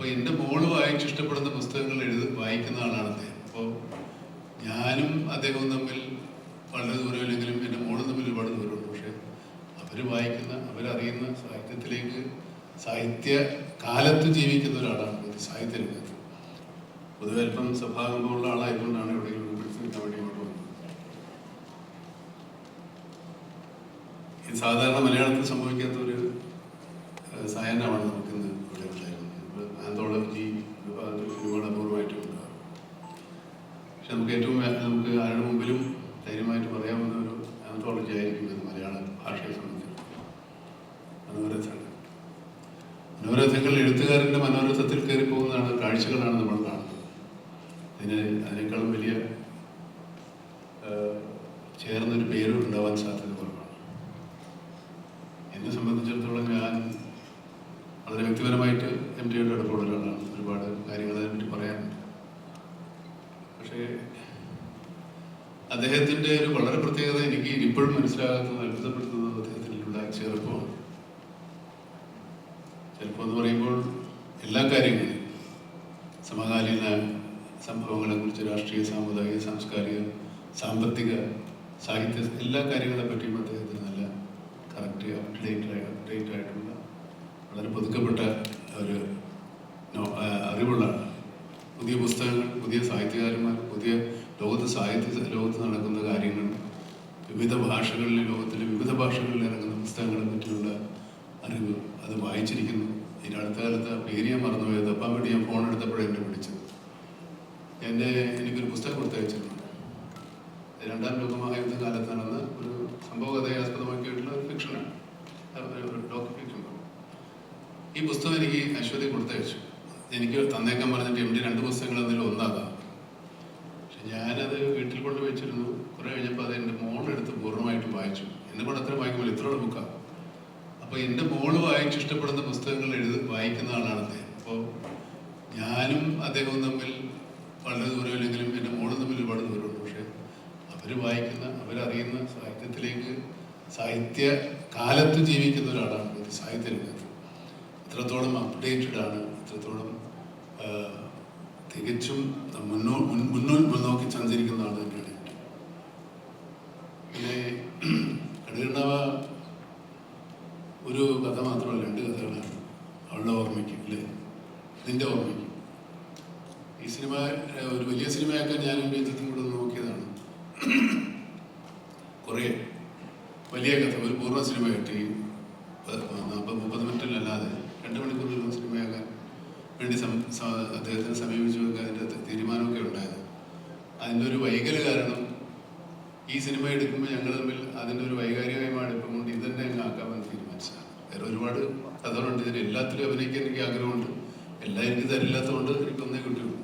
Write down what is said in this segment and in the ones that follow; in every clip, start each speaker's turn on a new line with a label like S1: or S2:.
S1: അപ്പോൾ എന്റെ മോൾ വായിച്ച് ഇഷ്ടപ്പെടുന്ന പുസ്തകങ്ങൾ എഴുതി വായിക്കുന്ന ആളാണ് അദ്ദേഹം. അപ്പോൾ ഞാനും അദ്ദേഹവും തമ്മിൽ വളരെ ദൂരമില്ലെങ്കിലും എന്റെ മോളും തമ്മിൽ ഒരുപാട് ദൂരമുണ്ട്. പക്ഷേ അവർ വായിക്കുന്ന അവരറിയുന്ന സാഹിത്യത്തിലേക്ക് സാഹിത്യ കാലത്ത് ജീവിക്കുന്ന ഒരാളാണ് സാഹിത്യ രംഗത്ത്. പൊതുവെ അല്പം സ്വഭാവമുള്ള ആളായതുകൊണ്ടാണ് എവിടെയെങ്കിലും പിടിച്ചു നിൽക്കാൻ വേണ്ടി ഇങ്ങോട്ട് വന്നത്. സാധാരണ മലയാളത്തിൽ സംഭവിക്കാത്ത ഒരു ഏഹ്, നമുക്ക് ഏറ്റവും നമുക്ക് ആരുടെ മുമ്പിലും ധൈര്യമായിട്ട് പറയാവുന്ന ഒരു ആന്തോളജി ആയിരിക്കും ഇത് മലയാള ഭാഷയെ സംബന്ധിച്ചിടത്തോളം. മനോരഥങ്ങൾ മനോരഥങ്ങൾ എഴുത്തുകാരന്റെ മനോരഥത്തിൽ കയറി പോകുന്നതാണ് കാഴ്ചകളാണ് നമ്മൾ കാണുന്നത്. അതിന് അതിനേക്കാളും വലിയ ചേർന്നൊരു പേരും ഉണ്ടാവാൻ സാധ്യത കുറവാണ്. എന്നെ സംബന്ധിച്ചിടത്തോളം ഞാൻ വളരെ വ്യക്തിപരമായിട്ട് എം ടിയുടെ അടുപ്പമുള്ള ഒരാളാണ് ഒരുപാട് കാര്യങ്ങൾ അതിനെപ്പറ്റി പറയാനുണ്ട് പക്ഷേ അദ്ദേഹത്തിന്റെ ഒരു വളരെ പ്രത്യേകത എനിക്ക് ഇപ്പോഴും മനസ്സിലാകുന്നത് അത്ഭുതപ്പെടുത്തുന്നത് അദ്ദേഹത്തിനുള്ള ചെറുപ്പമാണ് ചെറുപ്പം എന്ന് പറയുമ്പോൾ എല്ലാ കാര്യങ്ങളും സമകാലീന സംഭവങ്ങളെ കുറിച്ച് രാഷ്ട്രീയ സാമുദായിക സാംസ്കാരിക സാമ്പത്തിക സാഹിത്യ എല്ലാ കാര്യങ്ങളെ പറ്റിയും അദ്ദേഹത്തിന് നല്ല കറക്റ്റ് അപ്ഡേറ്റ് അപ്ഡേറ്റ് ആയിട്ടുള്ള വളരെ പുതുക്കപ്പെട്ട ഒരു അറിവുള്ള. പുതിയ പുസ്തകങ്ങൾ പുതിയ സാഹിത്യകാരന്മാർ പുതിയ ലോകത്ത് സാഹിത്യ ലോകത്ത് നടക്കുന്ന കാര്യങ്ങൾ വിവിധ ഭാഷകളിൽ ലോകത്തിലെ വിവിധ ഭാഷകളിൽ ഇറങ്ങുന്ന പുസ്തകങ്ങളെ പറ്റിയുള്ള അറിവ് അത് വായിച്ചിരിക്കുന്നു. ഇതിന് അടുത്ത കാലത്ത് പേര് ഞാൻ മറന്നുപോയത്. അപ്പം വേണ്ടി ഞാൻ ഫോൺ എടുത്തപ്പോഴേ എന്നെ വിളിച്ചത്. എന്നെ എനിക്കൊരു പുസ്തകം കൊടുത്തയച്ചിട്ടുണ്ട്. രണ്ടാം ലോക മഹായുദ്ധ കാലത്ത് നടന്ന ഒരു സംഭവ കഥയെ ആസ്പദമാക്കിയിട്ടുള്ള ഫിക്ഷനാണ് ഡോക്യുമെന്റ് ഡോക്യു ഈ പുസ്തകം എനിക്ക് അശ്വതി കൊടുത്തയച്ചു. എനിക്ക് തന്നേക്കാൻ പറഞ്ഞിട്ട് എം ഡി രണ്ട് പുസ്തകങ്ങൾ എന്തെങ്കിലും ഒന്നാകാം പക്ഷെ ഞാനത് വീട്ടിൽ കൊണ്ട് വെച്ചിരുന്നു. കുറെ കഴിഞ്ഞപ്പോൾ അത് എന്റെ മോളെടുത്ത് പൂർണമായിട്ടും വായിച്ചു. എന്നെ കൊണ്ട് അത്ര വായിക്കുമ്പോൾ ഇത്രയുള്ള ബുക്കാണ് അപ്പോൾ എന്റെ മോൾ വായിച്ച് ഇഷ്ടപ്പെടുന്ന പുസ്തകങ്ങൾ എഴുതി വായിക്കുന്ന ആളാണ് അദ്ദേഹം. അപ്പോൾ ഞാനും അദ്ദേഹവും തമ്മിൽ വളരെ ദൂരമില്ലെങ്കിലും എന്റെ മോളും തമ്മിൽ ഒരുപാട് ദൂരമുണ്ട്. പക്ഷേ അവർ വായിക്കുന്ന അവരറിയുന്ന സാഹിത്യത്തിലേക്ക് സാഹിത്യ കാലത്ത് ജീവിക്കുന്ന ഒരാളാണ്. സാഹിത്യ രംഗത്ത്. ഇത്രത്തോളം അപ്ഡേറ്റഡ് ആണ്. ഇത്രത്തോളം ആ, തികച്ചും മുന്നോ മുന്നോട്ട് മുന്നോക്കി സഞ്ചരിക്കുന്ന ആൾ തന്നെയാണ് പിന്നെ കടുകണ്ണവ ഒരു കഥ മാത്രമല്ല രണ്ട് കഥകളാണ് അവളുടെ ഓർമ്മയ്ക്ക് അല്ലേ? നിന്റെ ഓർമ്മയ്ക്ക്. ഈ സിനിമ ഒരു വലിയ സിനിമയാക്കാൻ ഞാനും രഞ്ജിത്തും കൂടെ നോക്കിയതാണ്. കുറേ വലിയ കഥ ഒരു പൂർണ സിനിമയായിട്ട് ഈ നാൽപ്പത് മുപ്പത് മിനിറ്റിലല്ലാതെ രണ്ട് മണിക്കൂറിലുള്ള സിനിമയാക്കാൻ വേണ്ടി അദ്ദേഹത്തിന് സമീപിച്ചു അതിന്റെ തീരുമാനമൊക്കെ ഉണ്ടായത്. അതിന്റെ ഒരു വൈകൽ കാരണം ഈ സിനിമ എടുക്കുമ്പോൾ ഞങ്ങൾ തമ്മിൽ അതിന്റെ ഒരു വൈകാരികമായ അടുപ്പം കൊണ്ട് ഇത് തന്നെ അങ്ങ് ആക്കാമെന്ന് തീരുമാനിച്ചതാണ്. വേറെ ഒരുപാട് കഥകളുണ്ട്. ഇതിൽ എല്ലാത്തിലും അഭിനയിക്കാൻ എനിക്ക് ആഗ്രഹമുണ്ട്. എല്ലാം എനിക്ക് തരില്ലാത്തതുകൊണ്ട് എനിക്കൊന്നേ കിട്ടുള്ളൂ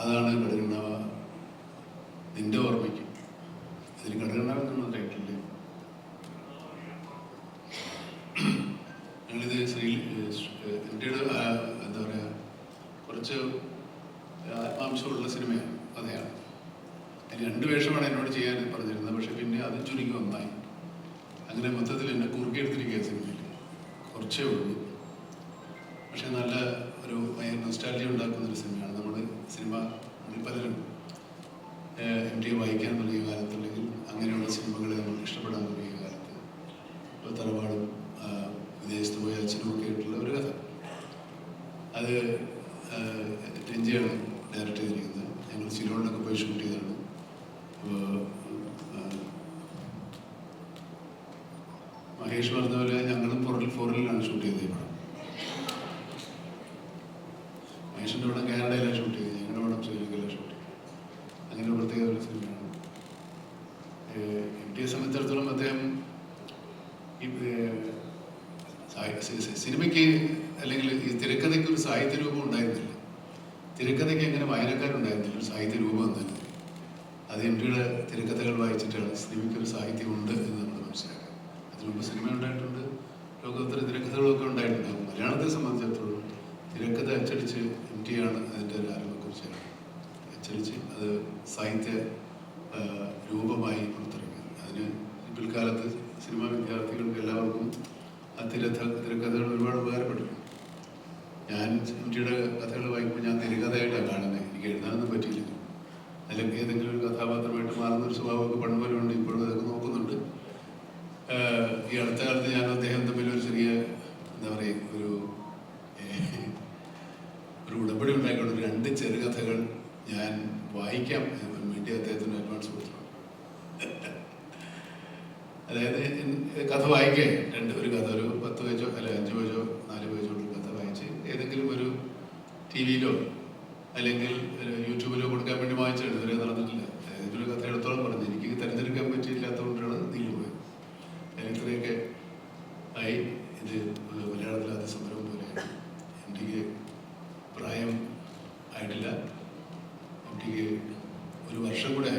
S1: അതാണ് കടകണ്ണാവ നിന്റെ ഓർമ്മയ്ക്ക്. അതിൽ കടുകണ്ണാവ എന്നുള്ള രണ്ട് വേഷമാണ് എന്നോട് ചെയ്യാൻ പറഞ്ഞിരുന്നത്. പക്ഷെ പിന്നെ അത് ചുരുങ്ങി ഒന്നായി. അങ്ങനെ മൊത്തത്തിൽ എന്നെ കുറുക്കിയെടുത്തിരിക്കുക സിനിമയിൽ. കുറച്ചേ ഉള്ളൂ. പക്ഷെ നല്ല ഒരു നൊസ്റ്റാലജി ഉണ്ടാക്കുന്ന ഒരു സിനിമയാണ്. നമ്മുടെ സിനിമ പലരും എം ടി വായിക്കാൻ തുടങ്ങിയ കാലത്ത് അല്ലെങ്കിൽ അങ്ങനെയുള്ള സിനിമകളെ നമ്മൾ ഇഷ്ടപ്പെടാൻ തുടങ്ങിയ കാലത്ത് ഇപ്പോൾ തറവാടും വിദേശത്ത് പോയ അച്ഛനും ഒക്കെ ആയിട്ടുള്ള ഒരു കഥ. അത് രഞ്ജിയാണ് ഡയറക്റ്റ് ചെയ്തിരിക്കുന്നത്. ഞങ്ങൾ സിലോണിലൊക്കെ പോയി ഷൂട്ട് ചെയ്തതാണ് അപ്പോൾ ആ, മഹേഷ് പറഞ്ഞ പോലെ ഞങ്ങളും ഫോറിൽ ഫോറിലാണ് ഷൂട്ട് ചെയ്തത് ഈ പടം മഹേഷിന്റെ കാനഡയിലാണ് ഷൂട്ട് ചെയ്തത്. ഞങ്ങളുടെ പടം ശ്രീലങ്കയിലാണ് ഷൂട്ട് ചെയ്തത്. അങ്ങനെ പ്രത്യേക ഒരു സിനിമയാണ്. എം ടിയെ സംബന്ധിച്ചിടത്തോളം അദ്ദേഹം സിനിമയ്ക്ക് അല്ലെങ്കിൽ ഈ തിരക്കഥയ്ക്ക് ഒരു സാഹിത്യ രൂപം ഉണ്ടായിരുന്നില്ല. തിരക്കഥയ്ക്ക് എങ്ങനെ വായനക്കാരുണ്ടായിരുന്നില്ല. ഒരു സാഹിത്യ രൂപം തന്നെ. അത് എം ടിയുടെ തിരക്കഥകൾ വായിച്ചിട്ടാണ് സിനിമയ്ക്ക് ഒരു സാഹിത്യമുണ്ട് എന്ന് നമ്മൾ മനസ്സിലാക്കുക അതിനു മുമ്പ് സിനിമ ഉണ്ടായിട്ടുണ്ട്. ലോകോത്തര തിരക്കഥകളൊക്കെ ഉണ്ടായിട്ടുണ്ട്. മലയാളത്തെ സംബന്ധിച്ചിടത്തോളം തിരക്കഥ അച്ചടിച്ച് എം ടി ആണ് അതിന്റെ ഒരു ആരംഭക്കുറിച്ച് അച്ചടിച്ച് അത് സാഹിത്യ രൂപമായി പുറത്തിറങ്ങി. അതിന് പിൽക്കാലത്ത് സിനിമാ വിദ്യാർത്ഥികൾക്ക് എല്ലാവർക്കും ആ തിരഥ തിരക്കഥകൾ ഒരുപാട് ഉപകാരപ്പെട്ടിട്ടുണ്ട്. ഞാൻ എം കഥകൾ വായിക്കുമ്പോൾ ഞാൻ തിരകഥയായിട്ടാണ് കാണുന്നത്. എനിക്ക് എഴുതാനൊന്നും പറ്റിയില്ല. അല്ലെങ്കിൽ ഏതെങ്കിലും ഒരു കഥാപാത്രമായിട്ട് മാറുന്ന ഒരു സ്വഭാവമൊക്കെ പണ്ടുപോലുണ്ട് ഇപ്പോഴും അതൊക്കെ നോക്കുന്നുണ്ട് ആഹ് ഈ അടുത്ത കാലത്ത് ഞാൻ അദ്ദേഹം തമ്മിൽ ഒരു ചെറിയ എന്താ പറയുക ഒരു ഏഹ്, ഒരു ഉടമ്പടി ഉണ്ടായിക്കൊണ്ട് രണ്ട് ചെറുകഥകൾ ഞാൻ വായിക്കാം വേണ്ടി അദ്ദേഹത്തിന് അഡ്വാൻസ് കൊടുത്തു. അതായത് കഥ വായിക്കേ. രണ്ട് ഒരു കഥ ഒരു പത്ത് പേജോ അല്ലെ അഞ്ച് പേജോ നാല് പേജോ ഉള്ള കഥ വായിച്ച് ഏതെങ്കിലും ഒരു ടി വിയിലോ ഒരു വർഷം കൂടെ